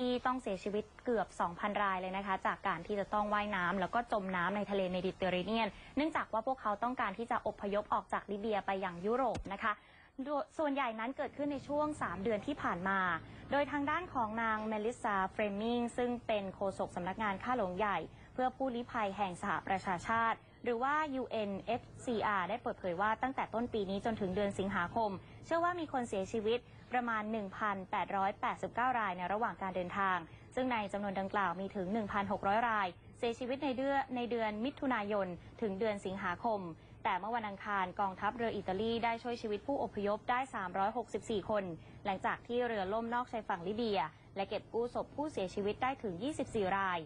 ที่ต้องเสียชีวิตเกือบ 2,000 รายเลยนะคะ จากการที่จะต้องว่ายน้ำแล้วก็จมน้ำในทะเลเมดิเตอร์เรเนียน เนื่องจากว่าพวกเขาต้องการที่จะอพยพออกจากลิเบียไปยังยุโรปนะคะโดยส่วนใหญ่นั้นเกิดขึ้นในช่วง 3 เดือนที่ผ่านมา โดยทางด้านของนางเมลิซาเฟรมิงซึ่งเป็นโฆษกสำนักงานข้าหลวงใหญ่ เพื่อผู้ลี้ภัยแห่งสหประชาชาติ หรือว่า UNFCR ได้เปิดเผยว่าตั้งแต่ต้นปีนี้จนถึงเดือนสิงหาคม เชื่อว่ามีคนเสียชีวิตประมาณ 1,889 รายในระหว่างการเดินทาง ซึ่งในจำนวนดังกล่าวมีถึง 1,600 ราย เสียชีวิตในเดือนในเดือนมิถุนายน ถึงเดือนสิงหาคม แต่เมื่อวันอังคารกองทัพเรืออิตาลีได้ช่วยชีวิตผู้อพยพได้ 364 คน หลังจากที่เรือล่มนอกชายฝั่งลิเบีย และเก็บกู้ศพผู้เสียชีวิตได้ถึง 24 ราย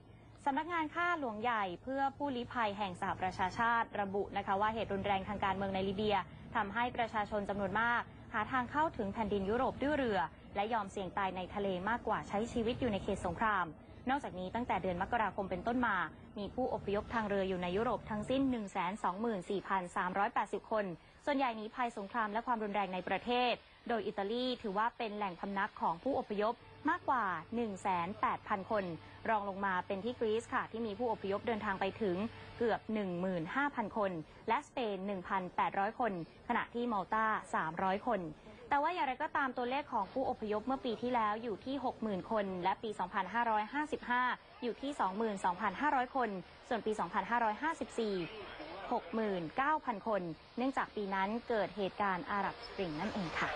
สำนักงานข้าหลวงใหญ่เพื่อผู้ลี้ภัยแห่งสหประชาชาติระบุนะคะว่าเหตุรุนแรงทางการเมืองในลิเบียทำให้ประชาชนจำนวนมาก หาทางเข้าถึงแผ่นดินยุโรปด้วยเรือ และยอมเสี่ยงตายในทะเลมากกว่าใช้ชีวิตอยู่ในเขตสงคราม นอกจากนี้ตั้งแต่เดือนมกราคมเป็นต้นมา มีผู้อพยพทางเรืออยู่ในยุโรปทั้งสิ้น 124,380 คน ส่วนใหญ่หนีภัยสงครามและความรุนแรงในประเทศ โดยอิตาลีถือว่าเป็นแหล่งพำนักของผู้อพยพมากกว่า 1,800,000 คน รองลงมาเป็นที่กรีซค่ะ ที่มีผู้อพยพเดินทางไปถึงเกือบ 15,000 คน และสเปน 1,800 คน ขณะที่มัลตา300 คน แต่ว่าอย่างไรก็ตามตัวเลขของผู้อพยพเมื่อปีที่แล้วอยู่ที่ 60,000 คน และปี 2555 อยู่ที่ 22,500 คน ส่วนปี 2554 69,000 คน เนื่องจากปีนั้นเกิดเหตุการณ์อาหรับสปริงนั่นเองค่ะ